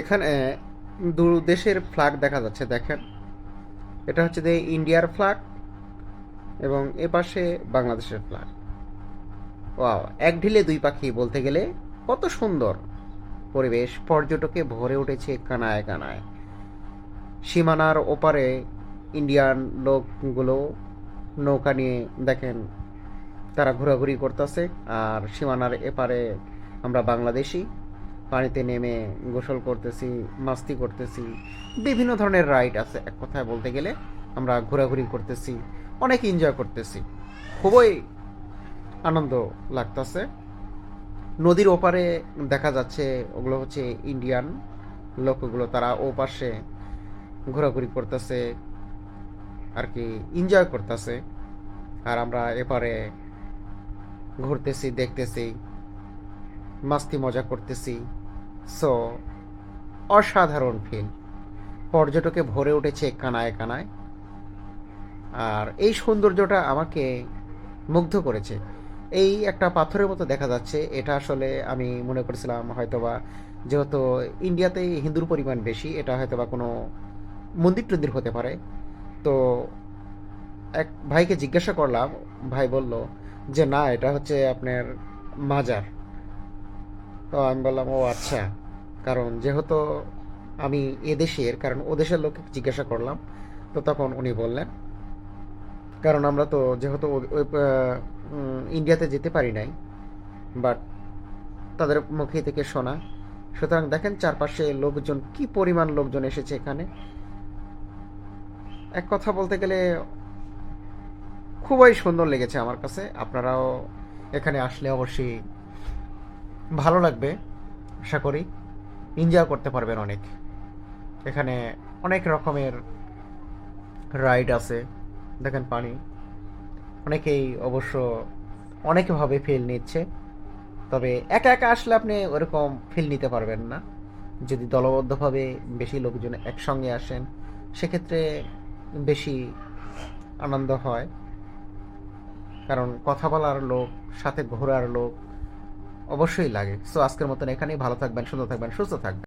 এখানে দু দেশের ফ্ল্যাগ দেখা যাচ্ছে, দেখেন। এটা হচ্ছে যে ইন্ডিয়ার ফ্ল্যাগ এবং এ পাশে বাংলাদেশের ফ্ল্যাগ ওয়াও এক ঢিলে দুই পাখি বলতে গেলে কত সুন্দর পরিবেশ। পর্যটকে ভরে উঠেছে কানায় কানায়। সীমানার ওপারে ইন্ডিয়ান লোকগুলো নৌকা নিয়ে, দেখেন, তারা ঘোরাঘুরি করতেছে। আর সীমানার এপারে আমরা বাংলাদেশি। পানিতে নেমে গোসল করতেছি, মাস্তি করতেছি, বিভিন্ন ধরনের রাইড আছে। এক কথায় বলতে গেলে আমরা ঘোরাঘুরি করতেছি, অনেক এনজয় করতেছি। খুবই আনন্দ লাগতেছে। নদীর ওপারে দেখা যাচ্ছে, ওগুলো হচ্ছে ইন্ডিয়ান লোকগুলো তারা ও পাশে ঘোরাঘুরি করতেছে, আর কি এনজয় করতেছে। আর আমরা এপারে ঘুরতেছি, দেখতেছি, মাস্তি মজা করতেছি। সো অসাধারণ ফিল পর্যটকে ভরে উঠেছে কানায় কানায়। আর এই সৌন্দর্যটা আমাকে মুগ্ধ করেছে। এই একটা পাথরের মতো দেখা যাচ্ছে। এটা আসলে আমি মনে করেছিলাম হয়তোবা যেহেতু ইন্ডিয়াতে হিন্দুর পরিমাণ বেশি, এটা হয়তোবা কোনো মন্দির টন্দির হতে পারে। তো এক ভাইকে জিজ্ঞাসা করলাম, ভাই বলল যে, না, এটা হচ্ছে আপনার মাজার। তো আমি বললাম, ও আচ্ছা। কারণ যেহেতু আমি এদেশের কারণ ও দেশের লোককে জিজ্ঞাসা করলাম, তো তখন উনি বললেন, কারণ আমরা তো যেহেতু ইন্ডিয়াতে যেতে পারি নাই বাট তাদের মুখে থেকে শোনা। সুতরাং দেখেন চারপাশে লোকজন, কি পরিমাণ লোকজন এসেছে এখানে? এক কথা বলতে গেলে খুবই সুন্দর লেগেছে আমার কাছে। আপনারাও এখানে আসলে অবশ্যই ভালো লাগবে, আশা করি। এনজয় করতে পারবেন অনেক। এখানে অনেক রকমের রাইড আছে, দেখেন পানি। অনেকেই অবশ্য অনেকভাবে ফিল নিচ্ছে। তবে একা একা আসলে আপনি ওরকম ফিল নিতে পারবেন না। যদি দলবদ্ধভাবে বেশি লোকজন একসঙ্গে আসেন, সেক্ষেত্রে বেশি আনন্দ হয়। কারণ কথা বলার লোক, সাথে ঘোরার লোক অবশ্যই লাগে। সো আজকের মতন এখানেই ভালো থাকবেন সুন্দর থাকবেন সুস্থ থাকবেন।